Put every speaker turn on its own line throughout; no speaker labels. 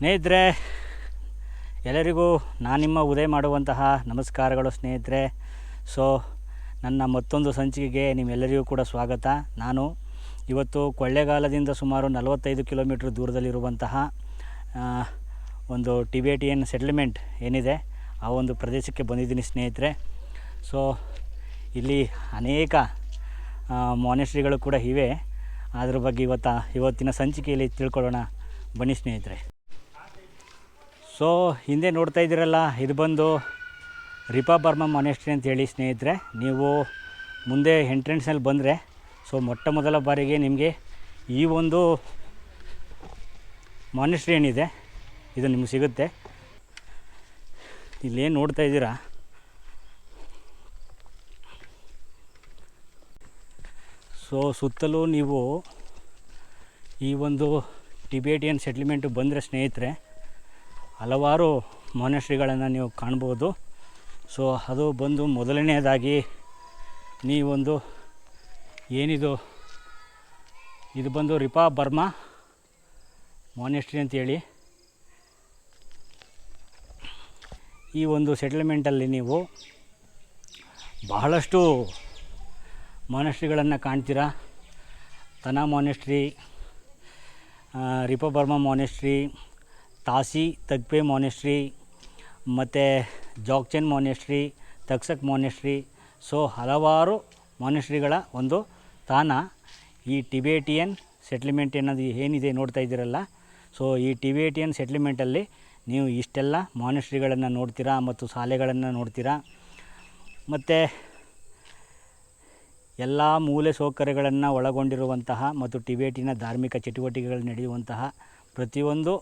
ಸ್ನೇಹಿತರೆ, ಎಲ್ಲರಿಗೂ ನಾನು ನಿಮ್ಮ ಉದಯ ಮಾಡುವಂತಹ ನಮಸ್ಕಾರಗಳು ಸ್ನೇಹಿತರೆ. ಸೊ ನನ್ನ ಮತ್ತೊಂದು ಸಂಚಿಕೆಗೆ ನಿಮ್ಮೆಲ್ಲರಿಗೂ ಕೂಡ ಸ್ವಾಗತ. ನಾನು ಇವತ್ತು ಕೊಳ್ಳೇಗಾಲದಿಂದ ಸುಮಾರು ನಲವತ್ತೈದು ಕಿಲೋಮೀಟ್ರ್ ದೂರದಲ್ಲಿರುವಂತಹ ಒಂದು ಟಿಬೇಟಿಯನ್ ಸೆಟ್ಲ್ಮೆಂಟ್ ಏನಿದೆ, ಆ ಒಂದು ಪ್ರದೇಶಕ್ಕೆ ಬಂದಿದ್ದೀನಿ ಸ್ನೇಹಿತರೆ. ಸೊ ಇಲ್ಲಿ ಅನೇಕ ಮಾನೆಸ್ಟ್ರಿಗಳು ಕೂಡ ಇವೆ. ಅದ್ರ ಬಗ್ಗೆ ಇವತ್ತ, ಇವತ್ತಿನ ಸಂಚಿಕೆಯಲ್ಲಿ ತಿಳ್ಕೊಳ್ಳೋಣ. ಬನ್ನಿ ಸ್ನೇಹಿತರೆ. ಸೊ ಹಿಂದೆ ನೋಡ್ತಾ ಇದ್ದೀರಲ್ಲ, ಇದು ಬಂದು ರಿಪಾ ಬರ್ಮಾ ಮಾನೆಸ್ಟ್ರಿ ಅಂತೇಳಿ ಸ್ನೇಹಿತರೆ, ನೀವು ಮುಂದೆ ಎಂಟ್ರೆನ್ಸ್ನಲ್ಲಿ ಬಂದರೆ ಸೊ ಮೊಟ್ಟ ಮೊದಲ ಬಾರಿಗೆ ನಿಮಗೆ ಈ ಒಂದು ಮಾನೆಸ್ಟ್ರಿ ಏನಿದೆ, ಇದು ನಿಮ್ಗೆ ಸಿಗುತ್ತೆ. ಇಲ್ಲೇನು ನೋಡ್ತಾ ಇದ್ದೀರಾ? ಸೊ ಸುತ್ತಲೂ ನೀವು ಈ ಒಂದು ಟಿಬೇಟಿಯನ್ ಸೆಟ್ಲ್ಮೆಂಟು ಬಂದರೆ ಸ್ನೇಹಿತರೆ ಹಲವಾರು ಮಾನೆಸ್ಟ್ರಿಗಳನ್ನು ನೀವು ಕಾಣ್ಬೋದು. ಸೊ ಅದು ಬಂದು ಮೊದಲನೆಯದಾಗಿ ನೀವೊಂದು ಏನಿದು, ಇದು ಬಂದು ರಿಪಾ ಬರ್ಮಾ ಮಾನೆಸ್ಟ್ರಿ ಅಂತೇಳಿ. ಈ ಒಂದು ಸೆಟಲ್ಮೆಂಟಲ್ಲಿ ನೀವು ಬಹಳಷ್ಟು ಮಾನೆಸ್ಟ್ರಿಗಳನ್ನು ಕಾಣ್ತೀರಾ. ತನಾ ಮಾನೆಸ್ಟ್ರಿ ರಿಪಬರ್ಮಾ ಮಾನೆಸ್ಟ್ರಿ ತಾಸಿ ತಗ್ಪೆ ಮಾನೆಸ್ಟ್ರಿ ಮತ್ತು Jakchen monastery Taksak monastery so ಹಲವಾರು ಮಾನೆಸ್ಟ್ರಿಗಳ ಒಂದು ತಾಣ ಈ ಟಿಬೇಟಿಯನ್ ಸೆಟ್ಲ್ಮೆಂಟ್ ಅನ್ನೋದು ಏನಿದೆ ನೋಡ್ತಾ ಇದ್ದೀರಲ್ಲ? ಸೊ ಈ ಟಿಬೇಟಿಯನ್ ಸೆಟ್ಲ್ಮೆಂಟಲ್ಲಿ ನೀವು ಇಷ್ಟೆಲ್ಲ ಮಾನೆಸ್ಟ್ರಿಗಳನ್ನು ನೋಡ್ತೀರಾ ಮತ್ತು ಶಾಲೆಗಳನ್ನು ನೋಡ್ತೀರಾ? ಮತ್ತು ಎಲ್ಲ ಮೂಲೆ ಸೌಕರ್ಯಗಳನ್ನು ಒಳಗೊಂಡಿರುವಂತಹ ಮತ್ತು ಟಿಬೇಟಿನ ಧಾರ್ಮಿಕ ಚಟುವಟಿಕೆಗಳು ನಡೆಯುವಂತಹ ಪ್ರತಿಯೊಂದು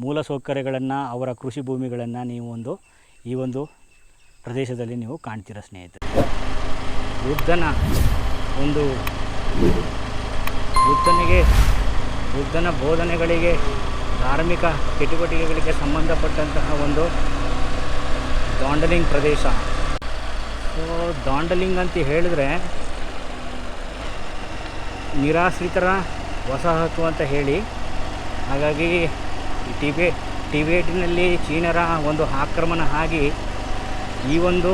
ಮೂಲ ಸೌಕರ್ಯಗಳನ್ನು, ಅವರ ಕೃಷಿ ಭೂಮಿಗಳನ್ನು ನೀವು ಒಂದು, ಈ ಒಂದು ಪ್ರದೇಶದಲ್ಲಿ ನೀವು ಕಾಣ್ತೀರ ಸ್ನೇಹಿತರೆ. ಬುದ್ಧನ ಒಂದು ಬುದ್ಧನಿಗೆ ಬುದ್ಧನ ಬೋಧನೆಗಳಿಗೆ, ಧಾರ್ಮಿಕ ಚಟುವಟಿಕೆಗಳಿಗೆ ಸಂಬಂಧಪಟ್ಟಂತಹ ಒಂದು ದಾಂಡಲಿಂಗ್ ಪ್ರದೇಶ. ಸೊ ದಾಂಡಲಿಂಗ್ ಅಂತ ಹೇಳಿದ್ರೆ ನಿರಾಶ್ರಿತರ ವಸಾಹತು ಅಂತ ಹೇಳಿ, ಹಾಗಾಗಿ ಟಿಬೆ ಟಿಬೇಟಿನಲ್ಲಿ ಚೀನರ ಒಂದು ಆಕ್ರಮಣ ಆಗಿ ಈ ಒಂದು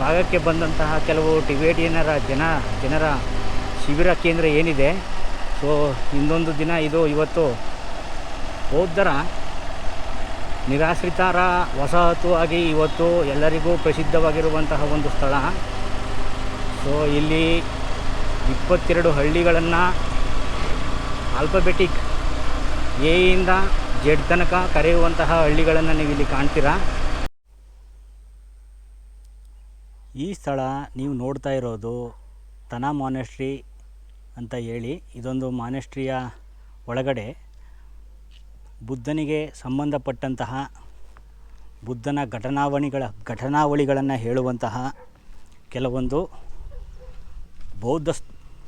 ಭಾಗಕ್ಕೆ ಬಂದಂತಹ ಕೆಲವು ಟಿಬೇಟಿಯನರ ಜನ ಜನರ ಶಿಬಿರ ಕೇಂದ್ರ ಏನಿದೆ, ಸೊ ಇನ್ನೊಂದು ದಿನ ಇದು ಇವತ್ತು ಬೌದ್ಧರ ನಿರಾಶ್ರಿತರ ವಸಾಹತು ಆಗಿ ಇವತ್ತು ಎಲ್ಲರಿಗೂ ಪ್ರಸಿದ್ಧವಾಗಿರುವಂತಹ ಒಂದು ಸ್ಥಳ. ಸೊ ಇಲ್ಲಿ ಇಪ್ಪತ್ತೆರಡು ಹಳ್ಳಿಗಳನ್ನು ಆಲ್ಫಬೆಟಿಕ್ ಎಯಿಂದ ಜೆಡ್ ತನಕ ಕರೆಯುವಂತಹ ಹಳ್ಳಿಗಳನ್ನು ನೀವು ಇಲ್ಲಿ ಕಾಣ್ತೀರಾ? ಈ ಸ್ಥಳ ನೀವು ನೋಡ್ತಾ ಇರೋದು ತನಾ ಮಾನೆಸ್ಟ್ರಿ ಅಂತ ಹೇಳಿ ಇದೊಂದು ಮಾನೆಸ್ಟ್ರಿಯ ಒಳಗಡೆ ಬುದ್ಧನಿಗೆ ಸಂಬಂಧಪಟ್ಟಂತಹ ಬುದ್ಧನ ಘಟನಾವಣಿಗಳ ಘಟನಾವಳಿಗಳನ್ನು ಹೇಳುವಂತಹ ಕೆಲವೊಂದು ಬೌದ್ಧ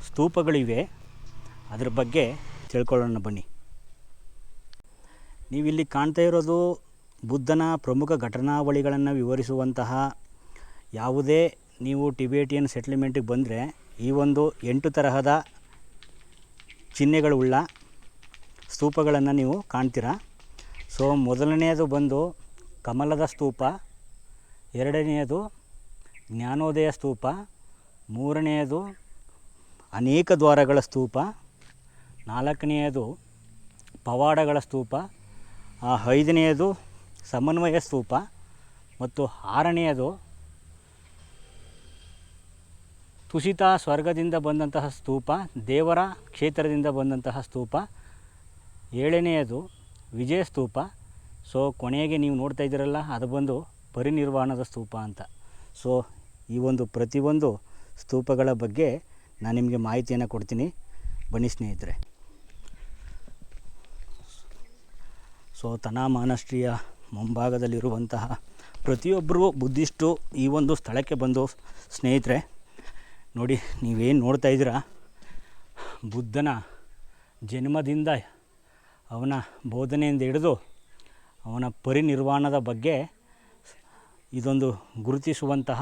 ಸ್ತೂಪಗಳಿವೆ. ಅದರ ಬಗ್ಗೆ ತಿಳ್ಕೊಳ್ಳೋಣ ಬನ್ನಿ. ನೀವಿಲ್ಲಿ ಕಾಣ್ತಾ ಇರೋದು ಬುದ್ಧನ ಪ್ರಮುಖ ಘಟನಾವಳಿಗಳನ್ನು ವಿವರಿಸುವಂತಹ ಯಾವುದೇ ನೀವು ಟಿಬೇಟಿಯನ್ ಸೆಟ್ಲ್ಮೆಂಟಿಗೆ ಬಂದರೆ ಈ ಒಂದು ಎಂಟು ತರಹದ ಚಿಹ್ನೆಗಳುಳ್ಳ ಸ್ತೂಪಗಳನ್ನು ನೀವು ಕಾಣ್ತೀರಾ? ಸೊ, ಮೊದಲನೆಯದು ಬಂದು ಕಮಲದ ಸ್ತೂಪ, ಎರಡನೆಯದು ಜ್ಞಾನೋದಯ ಸ್ತೂಪ, ಮೂರನೆಯದು ಅನೇಕ ದ್ವಾರಗಳ ಸ್ತೂಪ, ನಾಲ್ಕನೆಯದು ಪವಾಡಗಳ ಸ್ತೂಪ ಆ, ಐದನೆಯದು ಸಮನ್ವಯ ಸ್ತೂಪ ಮತ್ತು ಆರನೆಯದು ತುಷಿತ ಸ್ವರ್ಗದಿಂದ ಬಂದಂತಹ ಸ್ತೂಪ ದೇವರ ಕ್ಷೇತ್ರದಿಂದ ಬಂದಂತಹ ಸ್ತೂಪ. ಏಳನೆಯದು ವಿಜಯ ಸ್ತೂಪ. ಸೊ ಕೊನೆಗೆ ನೀವು ನೋಡ್ತಾ ಇದ್ದೀರಲ್ಲ ಅದು ಬಂದು ಪರಿನಿರ್ವಾಣದ ಸ್ತೂಪ ಅಂತ. ಸೊ ಈ ಒಂದು ಪ್ರತಿಯೊಂದು ಸ್ತೂಪಗಳ ಬಗ್ಗೆ ನಾನು ನಿಮಗೆ ಮಾಹಿತಿಯನ್ನು ಕೊಡ್ತೀನಿ. ಬನ್ನಿ ಸ್ನೇಹಿತರೆ. ಸೊ ತನಾ ಮಾನಸ್ಟ್ರಿಯ ಮುಂಭಾಗದಲ್ಲಿರುವಂತಹ ಪ್ರತಿಯೊಬ್ಬರೂ ಬುದ್ಧಿಸ್ಟು ಈ ಒಂದು ಸ್ಥಳಕ್ಕೆ ಬಂದು ಸ್ನೇಹಿತರೆ, ನೋಡಿ, ನೀವೇನು ನೋಡ್ತಾ ಇದ್ದೀರಾ? ಬುದ್ಧನ ಜನ್ಮದಿಂದ ಅವನ ಬೋಧನೆಯಿಂದ ಹಿಡಿದು ಅವನ ಪರಿನಿರ್ವಾಣದ ಬಗ್ಗೆ ಇದೊಂದು ಗುರುತಿಸುವಂತಹ,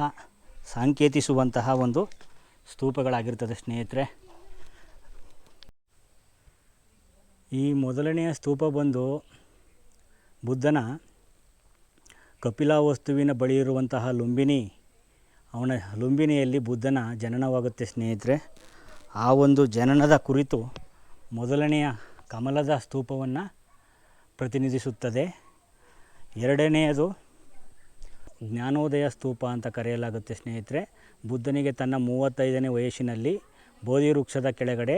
ಸಾಂಕೇತಿಸುವಂತಹ ಒಂದು ಸ್ತೂಪಗಳಾಗಿರ್ತದೆ ಸ್ನೇಹಿತರೆ. ಈ ಮೊದಲನೆಯ ಸ್ತೂಪ ಬಂದು ಬುದ್ಧನ ಕಪಿಲಾವಸ್ತುವಿನ ಬಳಿ ಇರುವಂತಹ ಲುಂಬಿನಿ, ಅವನ ಲುಂಬಿನಿಯಲ್ಲಿ ಬುದ್ಧನ ಜನನವಾಗುತ್ತೆ ಸ್ನೇಹಿತರೆ. ಆ ಒಂದು ಜನನದ ಕುರಿತು ಮೊದಲನೆಯ ಕಮಲದ ಸ್ತೂಪವನ್ನು ಪ್ರತಿನಿಧಿಸುತ್ತದೆ. ಎರಡನೆಯದು ಜ್ಞಾನೋದಯ ಸ್ತೂಪ ಅಂತ ಕರೆಯಲಾಗುತ್ತೆ ಸ್ನೇಹಿತರೆ. ಬುದ್ಧನಿಗೆ ತನ್ನ ಮೂವತ್ತೈದನೇ ವಯಸ್ಸಿನಲ್ಲಿ ಬೋಧಿ ವೃಕ್ಷದ ಕೆಳಗಡೆ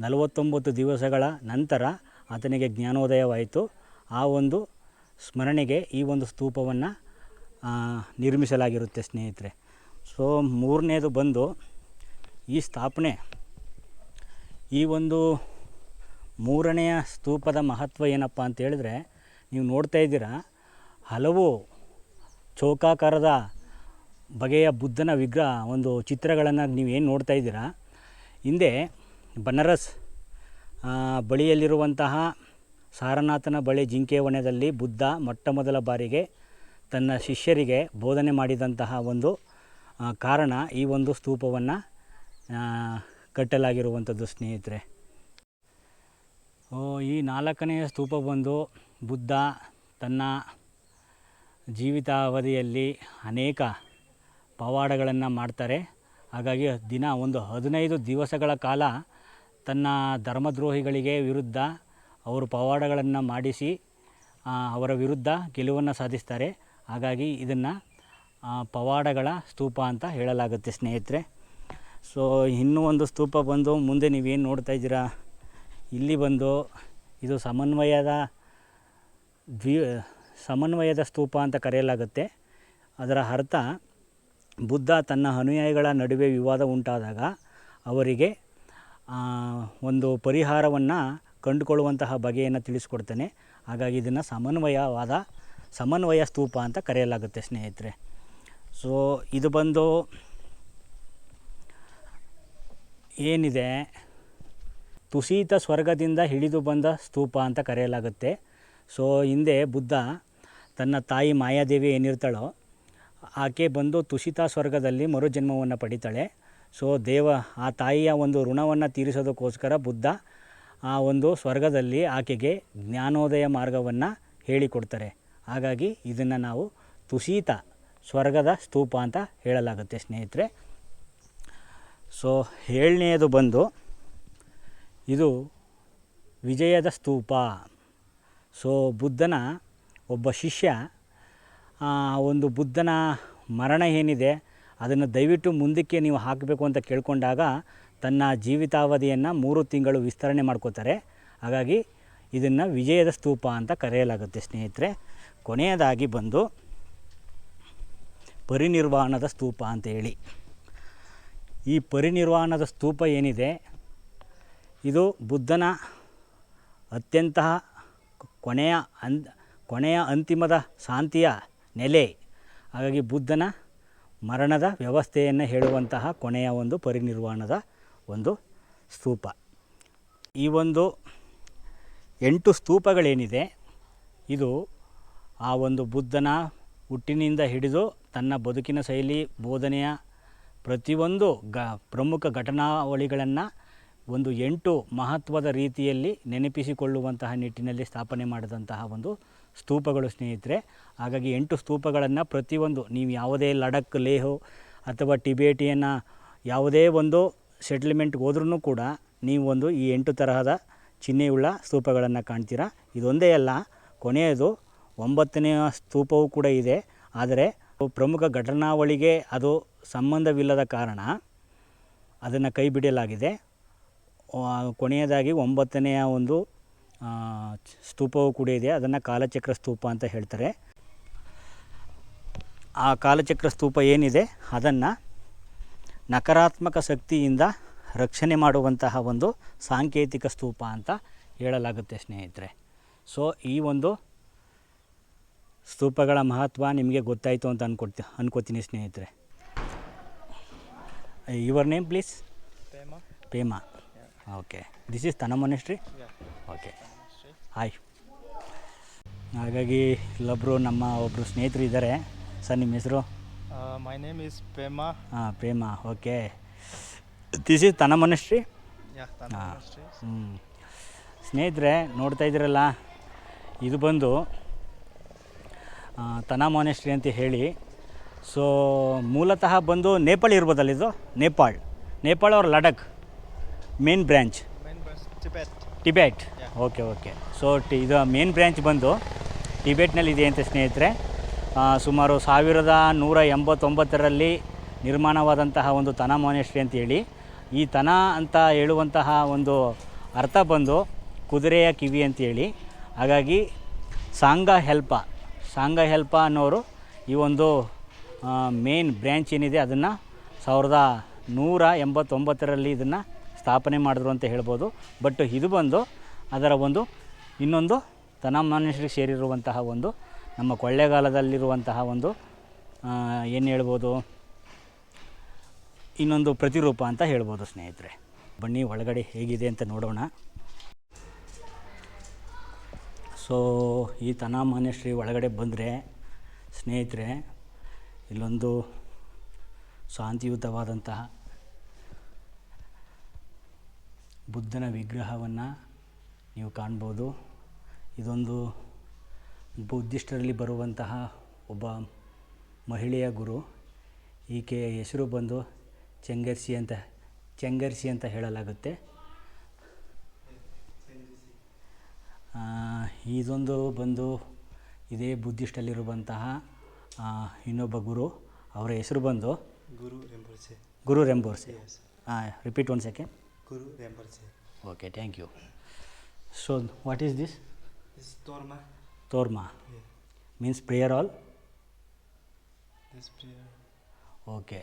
ನಲವತ್ತೊಂಬತ್ತು ದಿವಸಗಳ ನಂತರ ಆತನಿಗೆ ಜ್ಞಾನೋದಯವಾಯಿತು. ಆ ಒಂದು ಸ್ಮರಣೆಗೆ ಈ ಒಂದು ಸ್ತೂಪವನ್ನು ನಿರ್ಮಿಸಲಾಗಿರುತ್ತೆ ಸ್ನೇಹಿತರೆ. ಸೊ, ಮೂರನೇದು ಬಂದು ಈ ಸ್ಥಾಪನೆ, ಈ ಒಂದು ಮೂರನೆಯ ಸ್ತೂಪದ ಮಹತ್ವ ಏನಪ್ಪ ಅಂತ ಹೇಳಿದ್ರೆ, ನೀವು ನೋಡ್ತಾ ಇದ್ದೀರಾ, ಹಲವು ಚೌಕಾಕಾರದ ಬಗೆಯ ಬುದ್ಧನ ವಿಗ್ರಹ, ಒಂದು ಚಿತ್ರಗಳನ್ನು ನೀವೇನು ನೋಡ್ತಾ ಇದ್ದೀರಾ? ಹಿಂದೆ ಬನಾರಸ್ ಬಳಿಯಲ್ಲಿರುವಂತಹ ಸಾರನಾಥನ ಬಳಿ ಜಿಂಕೆ ವನದಲ್ಲಿ ಬುದ್ಧ ಮೊಟ್ಟಮೊದಲ ಬಾರಿಗೆ ತನ್ನ ಶಿಷ್ಯರಿಗೆ ಬೋಧನೆ ಮಾಡಿದಂತಹ ಒಂದು ಕಾರಣ ಈ ಒಂದು ಸ್ತೂಪವನ್ನು ಕಟ್ಟಲಾಗಿರುವಂಥದ್ದು ಸ್ನೇಹಿತರೆ. ಓ, ಈ ನಾಲ್ಕನೆಯ ಸ್ತೂಪ ಬಂದು ಬುದ್ಧ ತನ್ನ ಜೀವಿತಾವಧಿಯಲ್ಲಿ ಅನೇಕ ಪವಾಡಗಳನ್ನು ಮಾಡ್ತಾರೆ. ಹಾಗಾಗಿ ದಿನ ಒಂದು ಹದಿನೈದು ದಿವಸಗಳ ಕಾಲ ತನ್ನ ಧರ್ಮದ್ರೋಹಿಗಳಿಗೆ ವಿರುದ್ಧ ಅವರು ಪವಾಡಗಳನ್ನು ಮಾಡಿಸಿ ಅವರ ವಿರುದ್ಧ ಗೆಲುವನ್ನು ಸಾಧಿಸ್ತಾರೆ. ಹಾಗಾಗಿ ಇದನ್ನು ಪವಾಡಗಳ ಸ್ತೂಪ ಅಂತ ಹೇಳಲಾಗುತ್ತೆ ಸ್ನೇಹಿತರೆ. ಸೊ ಇನ್ನೂ ಒಂದು ಸ್ತೂಪ ಬಂದು, ಮುಂದೆ ನೀವೇನು ನೋಡ್ತಾ ಇದ್ದೀರಾ? ಇಲ್ಲಿ ಬಂದು, ಇದು ಸಮನ್ವಯದ ದ್ವಿ, ಸಮನ್ವಯದ ಸ್ತೂಪ ಅಂತ ಕರೆಯಲಾಗುತ್ತೆ. ಅದರ ಅರ್ಥ, ಬುದ್ಧ ತನ್ನ ಅನುಯಾಯಿಗಳ ನಡುವೆ ವಿವಾದ ಉಂಟಾದಾಗ, ಅವರಿಗೆ ಒಂದು ಪರಿಹಾರವನ್ನು ಕಂಡುಕೊಳ್ಳುವಂತಹ ಬಗೆಯನ್ನು ತಿಳಿಸ್ಕೊಡ್ತೇನೆ. ಹಾಗಾಗಿ ಇದನ್ನು ಸಮನ್ವಯವಾದ, ಸಮನ್ವಯ ಸ್ತೂಪ ಅಂತ ಕರೆಯಲಾಗುತ್ತೆ ಸ್ನೇಹಿತರೆ. ಸೊ ಇದು ಬಂದು ಏನಿದೆ? ತುಸೀತ ಸ್ವರ್ಗದಿಂದ ಹಿಡಿದು ಬಂದ ಸ್ತೂಪ ಅಂತ ಕರೆಯಲಾಗುತ್ತೆ. ಸೊ ಹಿಂದೆ ಬುದ್ಧ ತನ್ನ ತಾಯಿ ಮಾಯಾದೇವಿ ಏನಿರ್ತಾಳೋ, ಆಕೆ ಬಂದು ತುಸಿತ ಸ್ವರ್ಗದಲ್ಲಿ ಮರುಜನ್ಮವನ್ನು ಪಡಿತಾಳೆ. ಸೊ ದೇವ ಆ ತಾಯಿಯ ಒಂದು ಋಣವನ್ನು ತೀರಿಸೋದಕ್ಕೋಸ್ಕರ ಬುದ್ಧ ಆ ಒಂದು ಸ್ವರ್ಗದಲ್ಲಿ ಆಕೆಗೆ ಜ್ಞಾನೋದಯ ಮಾರ್ಗವನ್ನು ಹೇಳಿಕೊಡ್ತಾರೆ. ಹಾಗಾಗಿ ಇದನ್ನು ನಾವು ತುಸೀತ ಸ್ವರ್ಗದ ಸ್ತೂಪ ಅಂತ ಹೇಳಲಾಗುತ್ತೆ ಸ್ನೇಹಿತರೆ. ಸೊ ಏಳನೆಯದು ಬಂದು ಇದು ವಿಜಯದ ಸ್ತೂಪ. ಸೊ ಬುದ್ಧನ ಒಬ್ಬ ಶಿಷ್ಯ ಒಂದು ಬುದ್ಧನ ಮರಣ ಏನಿದೆ, ಅದನ್ನು ದಯವಿಟ್ಟು ಮುಂದಕ್ಕೆ ನೀವು ಹಾಕಬೇಕು ಅಂತ ಕೇಳ್ಕೊಂಡಾಗ ತನ್ನ ಜೀವಿತಾವಧಿಯನ್ನು ಮೂರು ತಿಂಗಳು ವಿಸ್ತರಣೆ ಮಾಡ್ಕೋತಾರೆ. ಹಾಗಾಗಿ ಇದನ್ನು ವಿಜಯದ ಸ್ತೂಪ ಅಂತ ಕರೆಯಲಾಗುತ್ತೆ ಸ್ನೇಹಿತರೆ. ಕೊನೆಯದಾಗಿ ಬಂದು ಪರಿನಿರ್ವಾಣದ ಸ್ತೂಪ ಅಂತ ಹೇಳಿ. ಈ ಪರಿನಿರ್ವಾಣದ ಸ್ತೂಪ ಏನಿದೆ? ಇದು ಬುದ್ಧನ ಅತ್ಯಂತ ಕೊನೆಯ ಅನ್ ಕೊನೆಯ ಅಂತಿಮದ ಶಾಂತಿಯ ನೆಲೆ. ಹಾಗಾಗಿ ಬುದ್ಧನ ಮರಣದ ವ್ಯವಸ್ಥೆಯನ್ನು ಹೇಳುವಂತಹ ಕೊನೆಯ ಒಂದು ಪರಿನಿರ್ವಾಣದ ಒಂದು ಸ್ತೂಪ. ಈ ಒಂದು ಎಂಟು ಸ್ತೂಪಗಳೇನಿದೆ, ಇದು ಆ ಒಂದು ಬುದ್ಧನ ಹುಟ್ಟಿನಿಂದ ಹಿಡಿದು ತನ್ನ ಬದುಕಿನ ಶೈಲಿ, ಬೋಧನೆಯ ಪ್ರತಿಯೊಂದು ಗ, ಪ್ರಮುಖ ಘಟನಾವಳಿಗಳನ್ನು ಒಂದು ಎಂಟು ಮಹತ್ವದ ರೀತಿಯಲ್ಲಿ ನೆನಪಿಸಿಕೊಳ್ಳುವಂತಹ ನಿಟ್ಟಿನಲ್ಲಿ ಸ್ಥಾಪನೆ ಮಾಡಿದಂತಹ ಒಂದು ಸ್ತೂಪಗಳು ಸ್ನೇಹಿತರೆ. ಹಾಗಾಗಿ ಎಂಟು ಸ್ತೂಪಗಳನ್ನು ಪ್ರತಿಯೊಂದು, ನೀವು ಯಾವುದೇ ಲಡಕ್, ಲೇಹು ಅಥವಾ ಟಿಬೇಟಿಯನ್ನ ಯಾವುದೇ ಒಂದು ಸೆಟ್ಲ್ಮೆಂಟ್ಗೆ ಹೋದ್ರೂ ಕೂಡ ನೀವು ಒಂದು ಈ ಎಂಟು ತರಹದ ಚಿಹ್ನೆಯುಳ್ಳ ಸ್ತೂಪಗಳನ್ನು ಕಾಣ್ತೀರಾ? ಇದೊಂದೇ ಅಲ್ಲ ಕೊನೆಯದು ಒಂಬತ್ತನೆಯ ಸ್ತೂಪವೂ ಕೂಡ ಇದೆ. ಆದರೆ ಪ್ರಮುಖ ಘಟನಾವಳಿಗೆ ಅದು ಸಂಬಂಧವಿಲ್ಲದ ಕಾರಣ ಅದನ್ನು ಕೈ ಬಿಡಲಾಗಿದೆ. ಆ, ಕೊನೆಯದಾಗಿ ಒಂಬತ್ತನೆಯ ಒಂದು ಸ್ತೂಪವೂ ಕೂಡ ಇದೆ. ಅದನ್ನು ಕಾಲಚಕ್ರ ಸ್ತೂಪ ಅಂತ ಹೇಳ್ತಾರೆ. ಆ ಕಾಲಚಕ್ರ ಸ್ತೂಪ ಏನಿದೆ? ಅದನ್ನು ನಕಾರಾತ್ಮಕ ಶಕ್ತಿಯಿಂದ ರಕ್ಷಣೆ ಮಾಡುವಂತಹ ಒಂದು ಸಾಂಕೇತಿಕ ಸ್ತೂಪ ಅಂತ ಹೇಳಲಾಗುತ್ತೆ ಸ್ನೇಹಿತರೆ. ಸೊ ಈ ಒಂದು ಸ್ತೂಪಗಳ ಮಹತ್ವ ನಿಮಗೆ ಗೊತ್ತಾಯಿತು ಅಂತ ಅನ್ಕೊಡ್ತಿ ಅನ್ಕೋತೀನಿ ಸ್ನೇಹಿತರೆ. Your name please?
Pema
okay this is Tana
monastery
okay hi ಹಾಗಾಗಿ ಇಲ್ಲೊಬ್ಬರು ನಮ್ಮ ಒಬ್ಬರು ಸ್ನೇಹಿತರು ಇದ್ದಾರೆ. ಸರ್ ನಿಮ್ಮ ಹೆಸರು?
Uh, my name is Pema.
ಹಾಂ Prema okay this is Tana monastery
Yeah, Tana
Ah. ಸ್ನೇಹಿತರೆ ನೋಡ್ತಾ ಇದ್ದೀರಲ್ಲ? ಇದು ಬಂದು ಆ, ತನಾ ಮಾನೆಸ್ಟ್ರಿ ಅಂತ ಹೇಳಿ. ಸೊ ಮೂಲತಃ ಬಂದು ನೇಪಾಳ ಇರ್ಬೋದಲ್ಲ ಇದು? ನೇಪಾಳ್. ನೇಪಾಳ ಅವ್ರ Ladakh. Main branch
Main branch Tibet. Tibet
okay okay so T ಇದು ಮೇನ್ ಬ್ರ್ಯಾಂಚ್ ಬಂದು ಟಿಬೆಟ್ನಲ್ಲಿ ಇದೆ ಅಂತ ಸ್ನೇಹಿತರೆ. ಸುಮಾರು ಸಾವಿರದ ನೂರ ಎಂಬತ್ತೊಂಬತ್ತರಲ್ಲಿ ನಿರ್ಮಾಣವಾದಂತಹ ಒಂದು ತನ ಮೋನೇಶ್ರಿ ಅಂತೇಳಿ ಈ ತನ ಅಂತ ಹೇಳುವಂತಹ ಒಂದು ಅರ್ಥ ಬಂದು ಕುದುರೆಯ ಕಿವಿ ಅಂತೇಳಿ ಹಾಗಾಗಿ ಸಾಂಗ ಹೆಲ್ಪ ಸಾಂಗ ಹೆಲ್ಪ ಅನ್ನೋರು ಈ ಒಂದು ಮೇನ್ ಬ್ರ್ಯಾಂಚ್ ಏನಿದೆ ಅದನ್ನು ಸಾವಿರದ ನೂರ ಎಂಬತ್ತೊಂಬತ್ತರಲ್ಲಿ ಇದನ್ನು ಸ್ಥಾಪನೆ ಮಾಡಿದ್ರು ಅಂತ ಹೇಳ್ಬೋದು. ಬಟ್ ಇದು ಬಂದು ಅದರ ಒಂದು ಇನ್ನೊಂದು ತನಮಾನುಷರಿಗೆ ಸೇರಿರುವಂತಹ ಒಂದು ನಮ್ಮ ಕೊಳ್ಳೇಗಾಲದಲ್ಲಿರುವಂತಹ ಒಂದು ಏನು ಹೇಳ್ಬೋದು? ಇನ್ನೊಂದು ಪ್ರತಿರೂಪ ಅಂತ ಹೇಳ್ಬೋದು ಸ್ನೇಹಿತರೆ. ಬನ್ನಿ, ಒಳಗಡೆ ಹೇಗಿದೆ ಅಂತ ನೋಡೋಣ. ಸೊ ಈ ತನಾಮಾನ್ಯಶ್ರೀ ಒಳಗಡೆ ಬಂದರೆ, ಸ್ನೇಹಿತರೆ, ಇಲ್ಲೊಂದು ಶಾಂತಿಯುತವಾದಂತಹ ಬುದ್ಧನ ವಿಗ್ರಹವನ್ನು ನೀವು ಕಾಣ್ಬೋದು. ಇದೊಂದು ಬುದ್ಧಿಸ್ಟರಲ್ಲಿ ಬರುವಂತಹ ಒಬ್ಬ ಮಹಿಳೆಯ ಗುರು. ಈಕೆಯ ಹೆಸರು ಬಂದು ಚೆಂಗರ್ಸಿ ಅಂತ ಚೆಂಗರ್ಸಿ ಅಂತ ಹೇಳಲಾಗುತ್ತೆ. ಇದೊಂದು ಬಂದು ಇದೇ ಬುದ್ಧಿಸ್ಟಲ್ಲಿರುವಂತಹ ಇನ್ನೊಬ್ಬ ಗುರು. ಅವರ ಹೆಸರು ಬಂದು
ಗುರು ರೆಂಬೋರ್ಸೆ.
ಗುರು ರೆಂಬೋರ್ಸೆ.
ಹಾಂ
repeat one second
Guru Rinpoche.
Okay thank you so what is
this Torma. is Torma.
Torma
Yeah.
Means prayer all
This prayer.
Okay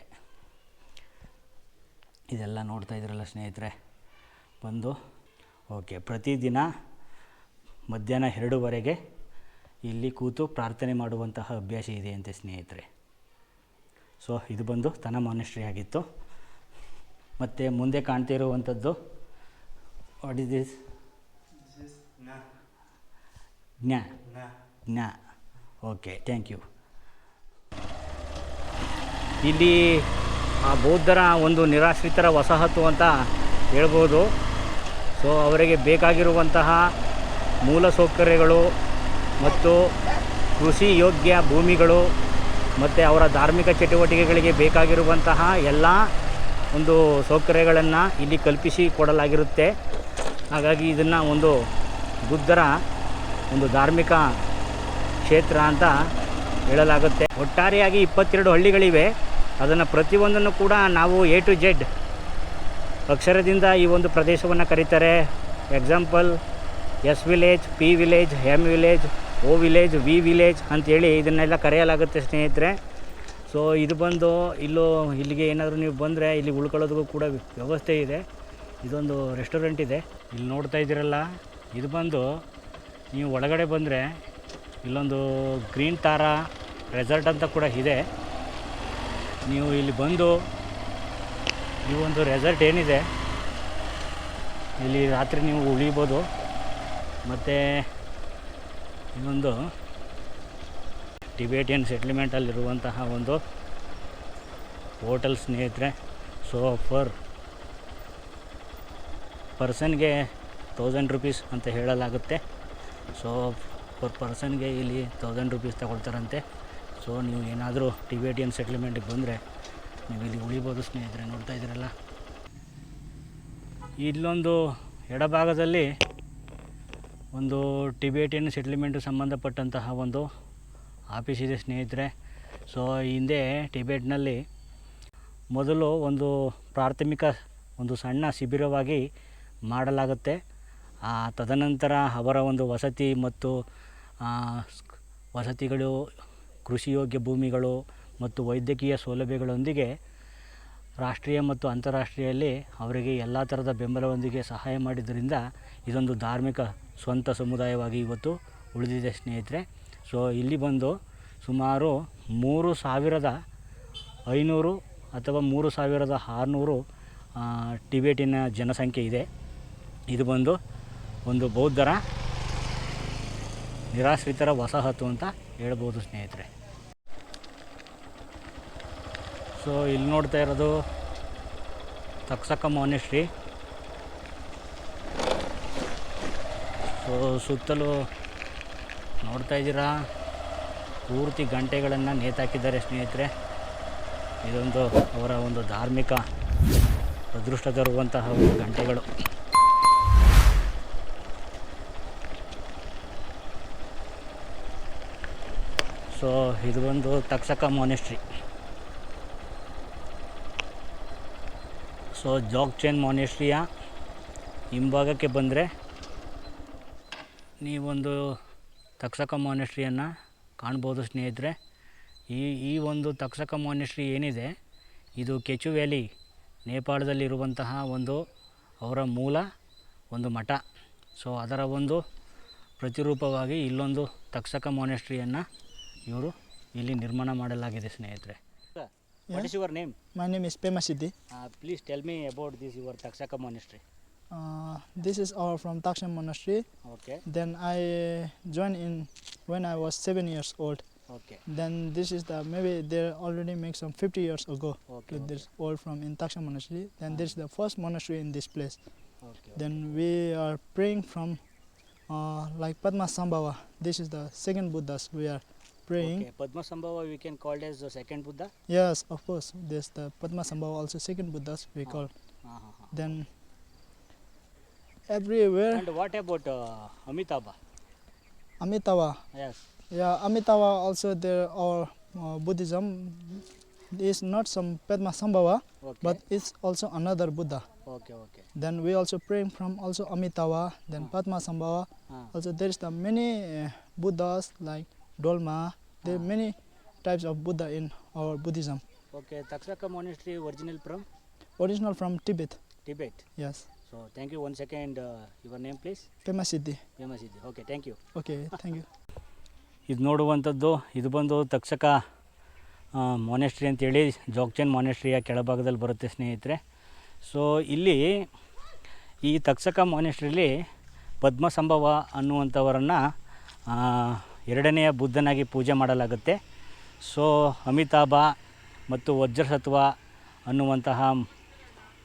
ಇದೆಲ್ಲ ನೋಡ್ತಾ ಇದ್ರಲ್ಲ ಸ್ನೇಹಿತರೆ ಬಂದು ಓಕೆ ಪ್ರತಿದಿನ ಮಧ್ಯಾಹ್ನ ಎರಡೂವರೆಗೆ ಇಲ್ಲಿ ಕೂತು ಪ್ರಾರ್ಥನೆ ಮಾಡುವಂತಹ ಅಭ್ಯಾಸ ಇದೆ ಅಂತೆ ಸ್ನೇಹಿತರೆ ಸೊ ಇದು ಬಂದು ತನ ಮಾನಿಸ್ಟ್ರಿ ಆಗಿತ್ತು ಮತ್ತು ಮುಂದೆ ಕಾಣ್ತಾ ಇರುವಂಥದ್ದು what is this
This is Na.
ಜ್ಞಾ. ಜ್ಞಾ ಓಕೆ ಥ್ಯಾಂಕ್ ಯು. ಇಲ್ಲಿ ಆ ಬೌದ್ಧರ ಒಂದು ನಿರಾಶ್ರಿತರ ವಸಾಹತು ಅಂತ ಹೇಳ್ಬೋದು. ಸೊ ಅವರಿಗೆ ಬೇಕಾಗಿರುವಂತಹ ಮೂಲ ಸೌಕರ್ಯಗಳು ಮತ್ತು ಕೃಷಿ ಯೋಗ್ಯ ಭೂಮಿಗಳು ಮತ್ತು ಅವರ ಧಾರ್ಮಿಕ ಚಟುವಟಿಕೆಗಳಿಗೆ ಬೇಕಾಗಿರುವಂತಹ ಎಲ್ಲ ಒಂದು ಸೌಕರ್ಯಗಳನ್ನು ಇಲ್ಲಿ ಕಲ್ಪಿಸಿ ಕೊಡಲಾಗಿರುತ್ತೆ. ಹಾಗಾಗಿ ಇದನ್ನು ಒಂದು ಬುದ್ಧರ ಒಂದು ಧಾರ್ಮಿಕ ಕ್ಷೇತ್ರ ಅಂತ ಹೇಳಲಾಗುತ್ತೆ. ಒಟ್ಟಾರೆಯಾಗಿ ಇಪ್ಪತ್ತೆರಡು ಹಳ್ಳಿಗಳಿವೆ. ಅದನ್ನು ಪ್ರತಿಯೊಂದನ್ನು ಕೂಡ ನಾವು ಎ ಟು ಜೆಡ್ ಅಕ್ಷರದಿಂದ ಈ ಒಂದು ಪ್ರದೇಶವನ್ನು ಕರೀತಾರೆ. Example S village P village M village O village V village ಅಂತೇಳಿ ಇದನ್ನೆಲ್ಲ ಕರೆಯಲಾಗುತ್ತೆ ಸ್ನೇಹಿತರೆ. ಸೊ ಇದು ಬಂದು ಇಲ್ಲೂ ಇಲ್ಲಿಗೆ ಏನಾದರೂ ನೀವು ಬಂದರೆ ಇಲ್ಲಿ ಉಳ್ಕೊಳ್ಳೋದಕ್ಕೂ ಕೂಡ ವ್ಯವಸ್ಥೆ ಇದೆ. ಇದೊಂದು ರೆಸ್ಟೋರೆಂಟ್ ಇದೆ. ಇಲ್ಲಿ ನೋಡ್ತಾ ಇದ್ದೀರಲ್ಲ, ಇದು ಬಂದು ನೀವು ಒಳಗಡೆ ಬಂದರೆ ಇಲ್ಲೊಂದು ಗ್ರೀನ್ ತಾರಾ ರೆಸಾರ್ಟ್ ಅಂತ ಕೂಡ ಇದೆ. ನೀವು ಇಲ್ಲಿ ಬಂದು ಈ ಒಂದು ರೆಸಾರ್ಟ್ ಏನಿದೆ, ಇಲ್ಲಿ ರಾತ್ರಿ ನೀವು ಉಳಿಬೋದು. ಮತ್ತು ಇನ್ನೊಂದು ಟಿಬೇಟಿಯನ್ ಸೆಟ್ಲ್ಮೆಂಟಲ್ಲಿರುವಂತಹ ಒಂದು ಹೋಟೆಲ್ ಸ್ನೇಹಿತರೆ, ಸೊ ಫರ್ ಪರ್ಸನ್ಗೆ ತೌಸಂಡ್ ರುಪೀಸ್ ಅಂತ ಹೇಳಲಾಗುತ್ತೆ. ಸೊ ಪರ್ ಪರ್ಸನ್ಗೆ ಇಲ್ಲಿ ತೌಸಂಡ್ ರುಪೀಸ್ ತಗೊಳ್ತಾರಂತೆ. ಸೊ ನೀವು ಏನಾದರೂ ಟಿಬೇಟಿಯನ್ ಸೆಟ್ಲ್ಮೆಂಟಿಗೆ ಬಂದರೆ ನೀವು ಇಲ್ಲಿ ಉಳಿಬೋದು ಸ್ನೇಹಿತರೆ, ನೋಡ್ತಾ ಇದ್ದೀರಲ್ಲ? ಇಲ್ಲೊಂದು ಎಡಭಾಗದಲ್ಲಿ ಒಂದು ಟಿಬೇಟಿಯನ್ ಸೆಟ್ಲ್ಮೆಂಟ್ ಸಂಬಂಧಪಟ್ಟಂತಹ ಒಂದು ಆಫೀಸ್ ಇದೆ ಸ್ನೇಹಿತರೆ. ಸೊ ಹಿಂದೆ ಟಿಬೇಟ್ನಲ್ಲಿ ಮೊದಲು ಒಂದು ಪ್ರಾಥಮಿಕ ಒಂದು ಸಣ್ಣ ಶಿಬಿರವಾಗಿ ಮಾಡಲಾಗುತ್ತೆ. ತದನಂತರ ಅವರ ಒಂದು ವಸತಿ ಮತ್ತು ವಸತಿಗಳು, ಕೃಷಿಯೋಗ್ಯ ಭೂಮಿಗಳು ಮತ್ತು ವೈದ್ಯಕೀಯ ಸೌಲಭ್ಯಗಳೊಂದಿಗೆ ರಾಷ್ಟ್ರೀಯ ಮತ್ತು ಅಂತಾರಾಷ್ಟ್ರೀಯಲ್ಲಿ ಅವರಿಗೆ ಎಲ್ಲ ಥರದ ಬೆಂಬಲದೊಂದಿಗೆ ಸಹಾಯ ಮಾಡಿದ್ದರಿಂದ ಇದೊಂದು ಧಾರ್ಮಿಕ ಸ್ವಂತ ಸಮುದಾಯವಾಗಿ ಇವತ್ತು ಉಳಿದಿದೆ ಸ್ನೇಹಿತರೆ. ಸೊ ಇಲ್ಲಿ ಬಂದು ಸುಮಾರು ಮೂರು ಸಾವಿರದ ಐನೂರು ಅಥವಾ ಮೂರು ಸಾವಿರದ ಆರುನೂರು ಟಿಬೇಟಿನ ಜನಸಂಖ್ಯೆ ಇದೆ. ಇದು ಬಂದು ಒಂದು ಬೌದ್ಧರ ನಿರಾಶ್ರಿತರ ವಸಾಹತು ಅಂತ ಹೇಳ್ಬೋದು ಸ್ನೇಹಿತರೆ. ಸೊ ಇಲ್ಲಿ ನೋಡ್ತಾ ಇರೋದು ತಕ್ಸಕ ಮೋನಿಶ್ರೀ. ಸೊ ಸುತ್ತಲೂ ನೋಡ್ತಾ ಇದ್ದೀರಾ? ಪೂರ್ತಿ ಗಂಟೆಗಳನ್ನು ನೇತಾಕಿದ್ದಾರೆ ಸ್ನೇಹಿತರೆ. ಇದೊಂದು ಅವರ ಒಂದು ಧಾರ್ಮಿಕ ಅದೃಷ್ಟ ತರುವಂತಹ ಒಂದು ಗಂಟೆಗಳು. ಸೊ, ಇದು ಒಂದು ತಕ್ಷಕ ಮೊನೆಸ್ಟ್ರಿ ಸೊ ಜಾಗ್ಚೇನ್ ಮೊನೆಸ್ಟ್ರಿಯ ಹಿಂಭಾಗಕ್ಕೆ ಬಂದರೆ ನೀವೊಂದು ತಕ್ಷಕ ಮೊನೆಸ್ಟ್ರಿಯನ್ನು ಕಾಣ್ಬೋದು ಸ್ನೇಹಿತರೆ. ಈ ಈ ಒಂದು ತಕ್ಷಕ ಮೊನೆಸ್ಟ್ರಿ ಏನಿದೆ, ಇದು ಕೆಚು ವ್ಯಾಲಿ ನೇಪಾಳದಲ್ಲಿರುವಂತಹ ಒಂದು ಅವರ ಮೂಲ ಒಂದು ಮಠ. ಸೊ, ಅದರ ಒಂದು ಪ್ರತಿರೂಪವಾಗಿ ಇಲ್ಲೊಂದು ತಕ್ಷಕ ಮಾನೆಸ್ಟ್ರಿಯನ್ನು ಇವರು ಇಲ್ಲಿ ನಿರ್ಮಾಣ ಮಾಡಲಾಗಿದೆ ಸ್ನೇಹಿತರೆ what is your name
My name is Pema Siddhi.
Please tell me about this your Takshak monastery
Uh, this is our from Takshan Monastery.
Okay
Then I joined in when I was seven years old.
Okay
Then this is the maybe they already make some 50 years ago
okay
with this old from in Takshan Monastery. Then this is the first monastery in this place.
Okay
Then we are praying from uh, like Padma Sambhava. This is the second Buddhas we are praying.
Okay, Padma Sambhava we can call as the second Buddha.
Yes, of course. There's the Padma Sambhava also second Buddhas we
Ah.
call.
Uh-huh.
Then everywhere
And what about uh, Amitabha?
Amitabha.
Yes.
Yeah, Amitabha also there our uh, Buddhism is not some Padma Sambhava,
Okay.
but it's also another Buddha.
okay, okay.
Then we also praying from also Amitabha, then
Ah.
Padma Sambhava.
Uh,
Also there is the many uh, Buddhas like Dolma. There are
Ah.
many types of Buddha in our Buddhism.
okay, Takshaka Monastery original from
Original from Tibet.
Tibet.
Yes.
So thank you. One second. Uh, your name, please.
Pema Siddhi.
Yamasiddhi. Okay, thank you.
Okay, thank you.
ಇದು ನೋಡುವಂಥದ್ದು ಇದು ಬಂದು Takshak monastery ಅಂತೇಳಿ ಜೋಗ್ಚನ್ ಮೊನೆಸ್ಟ್ರಿಯ ಕೆಳಭಾಗದಲ್ಲಿ ಬರುತ್ತೆ ಸ್ನೇಹಿತರೆ so ಇಲ್ಲಿ ಈ ತಕ್ಷಕ Padma ಪದ್ಮಸಂಭವ ಅನ್ನುವಂಥವರನ್ನು ಎರಡನೆಯ ಬುದ್ಧನಾಗಿ ಪೂಜೆ ಮಾಡಲಾಗುತ್ತೆ. ಸೊ, ಅಮಿತಾಭ ಮತ್ತು ವಜ್ರಸತ್ವ ಅನ್ನುವಂತಹ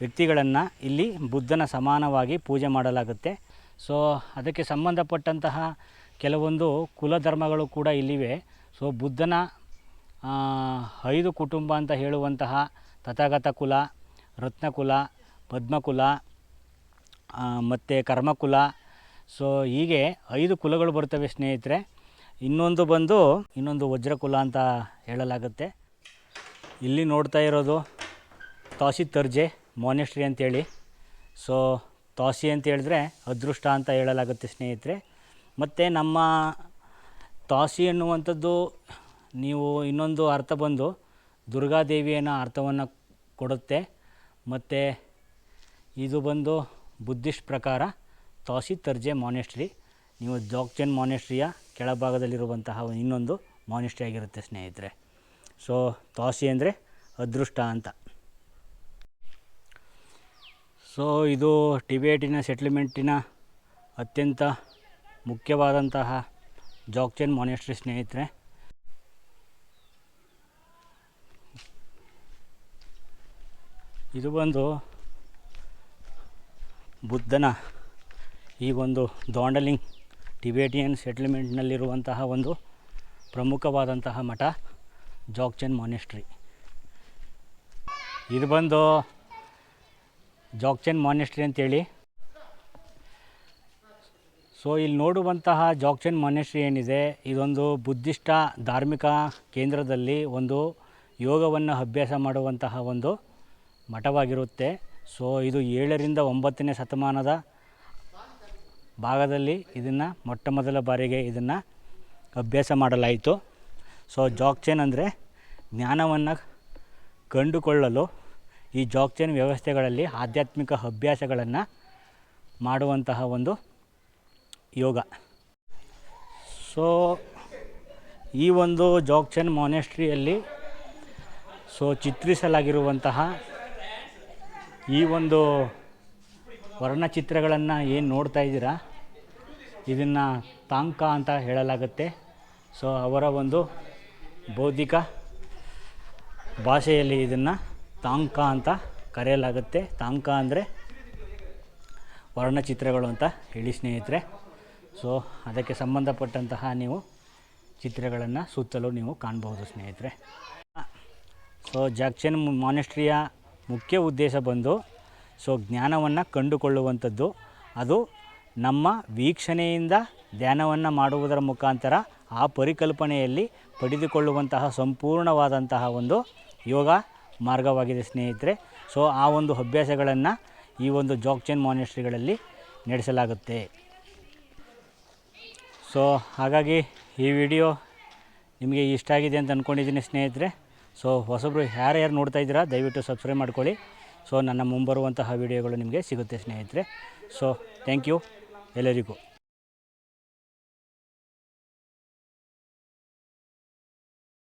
ವ್ಯಕ್ತಿಗಳನ್ನು ಇಲ್ಲಿ ಬುದ್ಧನ ಸಮಾನವಾಗಿ ಪೂಜೆ ಮಾಡಲಾಗುತ್ತೆ. ಸೊ, ಅದಕ್ಕೆ ಸಂಬಂಧಪಟ್ಟಂತಹ ಕೆಲವೊಂದು ಕುಲಧರ್ಮಗಳು ಕೂಡ ಇಲ್ಲಿವೆ. ಸೊ, ಬುದ್ಧನ ಐದು ಕುಟುಂಬ ಅಂತ ಹೇಳುವಂತಹ ತಥಾಗತ ಕುಲ, ರತ್ನಕುಲ, ಪದ್ಮಕುಲ ಮತ್ತು ಕರ್ಮಕುಲ. ಸೊ, ಹೀಗೆ ಐದು ಕುಲಗಳು ಬರ್ತವೆ ಸ್ನೇಹಿತರೆ. ಇನ್ನೊಂದು ಬಂದು ಇನ್ನೊಂದು ವಜ್ರಕುಲ ಅಂತ ಹೇಳಲಾಗುತ್ತೆ. ಇಲ್ಲಿ ನೋಡ್ತಾ ಇರೋದು ತಾಸಿ ತರ್ಜೆ ಮಾನೆಸ್ಟ್ರಿ ಅಂತೇಳಿ. ಸೊ ತಾಸಿ ಅಂತ ಹೇಳಿದ್ರೆ ಅದೃಷ್ಟ ಅಂತ ಹೇಳಲಾಗುತ್ತೆ ಸ್ನೇಹಿತರೆ. ಮತ್ತು ನಮ್ಮ ತಾಸಿ ಎನ್ನುವಂಥದ್ದು ನೀವು ಇನ್ನೊಂದು ಅರ್ಥ ಬಂದು ದುರ್ಗಾದೇವಿಯನ್ನು ಅರ್ಥವನ್ನು ಕೊಡುತ್ತೆ. ಮತ್ತು ಇದು ಬಂದು ಬುದ್ಧಿಸ್ಟ್ ಪ್ರಕಾರ ತಾಸಿ ತರ್ಜೆ ಮಾನೆಸ್ಟ್ರಿ ನೀವು ಜಾಗ್ಚನ್ ಮಾನೆಸ್ಟ್ರಿಯ ಕೆಳಭಾಗದಲ್ಲಿರುವಂತಹ ಇನ್ನೊಂದು ಮಾನಿಸ್ಟ್ರಿ ಆಗಿರುತ್ತೆ, ಸ್ನೇಹಿತರೆ. ಸೊ ತಾಸಿ ಅಂದರೆ ಅದೃಷ್ಟ ಅಂತ. ಸೊ ಇದು ಟಿಬೇಟಿನ ಸೆಟ್ಲ್ಮೆಂಟಿನ ಅತ್ಯಂತ ಮುಖ್ಯವಾದಂತಹ ಜಾಕ್ಚೆನ್ ಮಾನಿಸ್ಟ್ರಿ ಸ್ನೇಹಿತರೆ. ಇದು ಬಂದು ಬುದ್ಧನ ಈ ಒಂದು ದಾಂಡಲಿಂಗ್ ಟಿಬೇಟಿಯನ್ ಸೆಟ್ಲ್ಮೆಂಟ್ನಲ್ಲಿರುವಂತಹ ಒಂದು ಪ್ರಮುಖವಾದಂತಹ ಮಠ ಜಾಗ್ಚನ್ ಮಾನೆಸ್ಟ್ರಿ. ಇದು ಬಂದು ಜಾಗ್ಚನ್ ಮಾನೆಸ್ಟ್ರಿ ಅಂತೇಳಿ. ಸೊ, ಇಲ್ಲಿ ನೋಡುವಂತಹ ಜಾಗ್ಚನ್ ಮಾನೆಸ್ಟ್ರಿ ಏನಿದೆ, ಇದೊಂದು ಬುದ್ಧಿಷ್ಟ ಧಾರ್ಮಿಕ ಕೇಂದ್ರದಲ್ಲಿ ಒಂದು ಯೋಗವನ್ನು ಅಭ್ಯಾಸ ಮಾಡುವಂತಹ ಒಂದು ಮಠವಾಗಿರುತ್ತೆ. ಸೊ, ಇದು ಏಳರಿಂದ ಒಂಬತ್ತನೇ ಶತಮಾನದ ಭಾಗದಲ್ಲಿ ಇದನ್ನು ಮೊಟ್ಟ ಮೊದಲ ಬಾರಿಗೆ ಇದನ್ನು ಅಭ್ಯಾಸ ಮಾಡಲಾಯಿತು. ಸೊ ಜಾಗ್ಚೇನ್ ಅಂದರೆ ಜ್ಞಾನವನ್ನು ಕಂಡುಕೊಳ್ಳಲು ಈ ಜಾಗ್ಚೇನ್ ವ್ಯವಸ್ಥೆಗಳಲ್ಲಿ ಆಧ್ಯಾತ್ಮಿಕ ಅಭ್ಯಾಸಗಳನ್ನು ಮಾಡುವಂತಹ ಒಂದು ಯೋಗ. ಸೊ ಈ ಒಂದು ಜಾಗ್ಚನ್ ಮೊನೆಸ್ಟ್ರಿಯಲ್ಲಿ ಸೊ ಚಿತ್ರಿಸಲಾಗಿರುವಂತಹ ಈ ಒಂದು ವರ್ಣಚಿತ್ರಗಳನ್ನು ಏನು ನೋಡ್ತಾ ಇದ್ದೀರಾ? ಇದನ್ನು ತಾಂಕ ಅಂತ ಹೇಳಲಾಗುತ್ತೆ. ಸೊ ಅವರ ಒಂದು ಬೌದ್ಧಿಕ ಭಾಷೆಯಲ್ಲಿ ಇದನ್ನು ತಾಂಕ ಅಂತ ಕರೆಯಲಾಗುತ್ತೆ. ತಾಂಕ ಅಂದರೆ ವರ್ಣಚಿತ್ರಗಳು ಅಂತ ಹೇಳಿ ಸ್ನೇಹಿತರೆ. ಸೊ ಅದಕ್ಕೆ ಸಂಬಂಧಪಟ್ಟಂತಹ ನೀವು ಚಿತ್ರಗಳನ್ನು ಸುತ್ತಲೂ ನೀವು ಕಾಣಬಹುದು ಸ್ನೇಹಿತರೆ. ಸೊ ಜಾಕ್ಷನ್ ಮಾನೆಸ್ಟ್ರಿಯ ಮುಖ್ಯ ಉದ್ದೇಶ ಬಂದು ಸೊ ಜ್ಞಾನವನ್ನು ಕಂಡುಕೊಳ್ಳುವಂಥದ್ದು. ಅದು ನಮ್ಮ ವೀಕ್ಷಣೆಯಿಂದ ಧ್ಯಾನವನ್ನು ಮಾಡುವುದರ ಮುಖಾಂತರ ಆ ಪರಿಕಲ್ಪನೆಯಲ್ಲಿ ಪಡೆದುಕೊಳ್ಳುವಂತಹ ಸಂಪೂರ್ಣವಾದಂತಹ ಒಂದು ಯೋಗ ಮಾರ್ಗವಾಗಿದೆ ಸ್ನೇಹಿತರೆ. ಸೊ ಆ ಒಂದು ಅಭ್ಯಾಸಗಳನ್ನು ಈ ಒಂದು ಜಾಕ್ಚನ್ ಮಾನಿಸ್ಟ್ರಿಗಳಲ್ಲಿ ನಡೆಸಲಾಗುತ್ತೆ. ಸೊ ಹಾಗಾಗಿ ಈ ವಿಡಿಯೋ ನಿಮಗೆ ಇಷ್ಟ ಆಗಿದೆ ಅಂತ ಅಂದ್ಕೊಂಡಿದ್ದೀನಿ ಸ್ನೇಹಿತರೆ. ಸೊ ಹೊಸಬ್ರು ಯಾರು ನೋಡ್ತಾ ಇದ್ದೀರಾ, ದಯವಿಟ್ಟು ಸಬ್ಸ್ಕ್ರೈಬ್ ಮಾಡ್ಕೊಳ್ಳಿ. ಸೊ ನನ್ನ ಮುಂಬರುವಂತಹ ವಿಡಿಯೋಗಳು ನಿಮಗೆ ಸಿಗುತ್ತೆ ಸ್ನೇಹಿತರೆ. ಸೊ ಥ್ಯಾಂಕ್ ಯು ಎಲ್ಲರಿಗೂ.